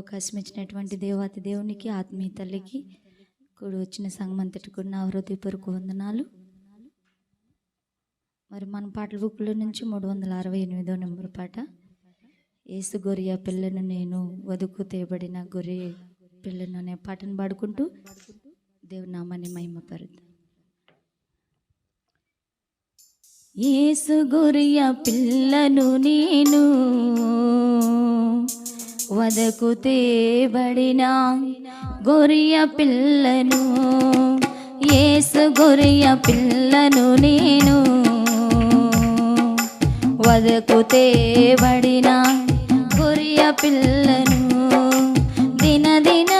అవకాశం ఇచ్చినటువంటి దేవాతి దేవునికి ఆత్మీయ తల్లికి కూడి వచ్చిన సంగమంతటి కూడా నా హృదయపూర్వక వందనాలు. మరి మన పాటల బుక్లో నుంచి మూడు వందల అరవై ఎనిమిదో నెంబర్ పాట. ఏసు గొరియా పిల్లను నేను వదుకు తేబడిన గొరి పిల్లను అనే పాటను పాడుకుంటూ దేవునామాన్ని మహిమ మహిమపరుద్దాం. ఏసు గొరియా పిల్లను నేను వదకు తేబడిన గొరియ పిల్లను ఏసు గొరియ పిల్లను నేను. వదకు తేబడిన గొరియ పిల్లను దినదిన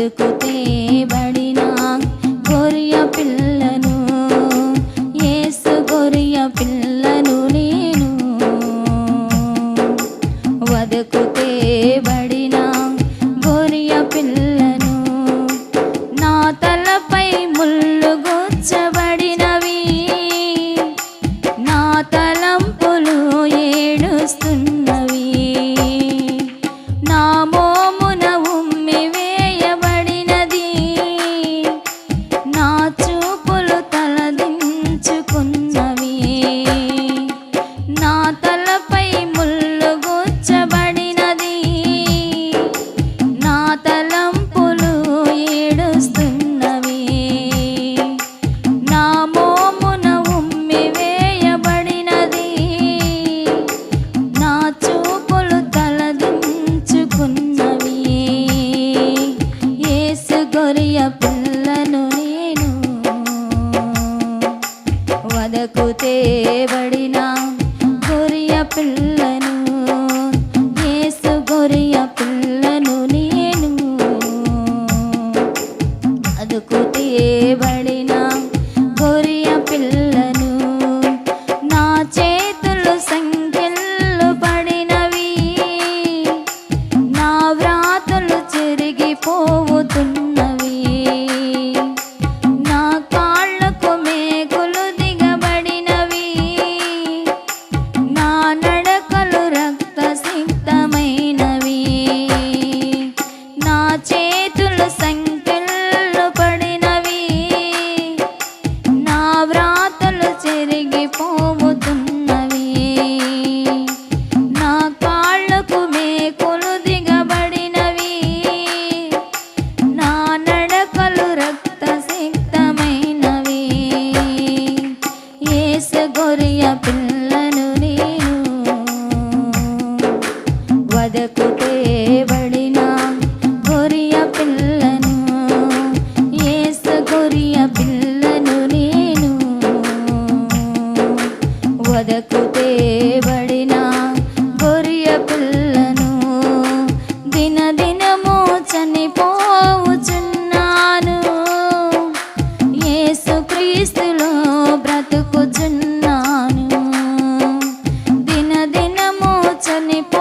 వదుకు తేబడిన గొరియ పిల్లను ఏసు గొరియ పిల్లను నేను వదకు తేబడిన గొరియ పిల్లను ఏసు గొరియ పిల్లను నేను. అదుకు తేబడిన గొరియ పిల్లను నా చేతులు సంఖ్యలు పడినవి నా వ్రాతలు చిరిగిపో వదకు తేబడిన గొరియ పిల్లను దినదినము చనిపోవుచున్నాను యేసు క్రీస్తులో బ్రతుకుచున్నాను. దినదినము చనిపోవుచున్నాను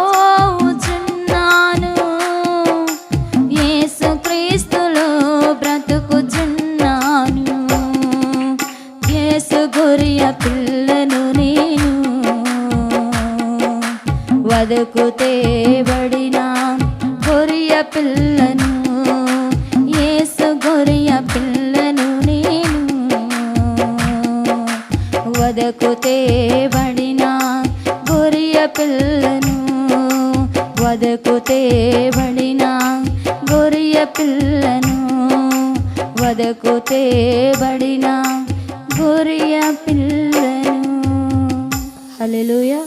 యేసు క్రీస్తులో బ్రతుకుచున్నాను. యేసు గొరియ పిల్లను వదకు తేబడిన గొరియ పిల్లను ఏసు గొరియ పిల్లను నేను వదకు తేబడిన గొరియ పిల్లను వదకు తేబడిన గొరియ పిల్లను వదకు తేబడిన గొరియ పిల్లను. హల్లెలూయా.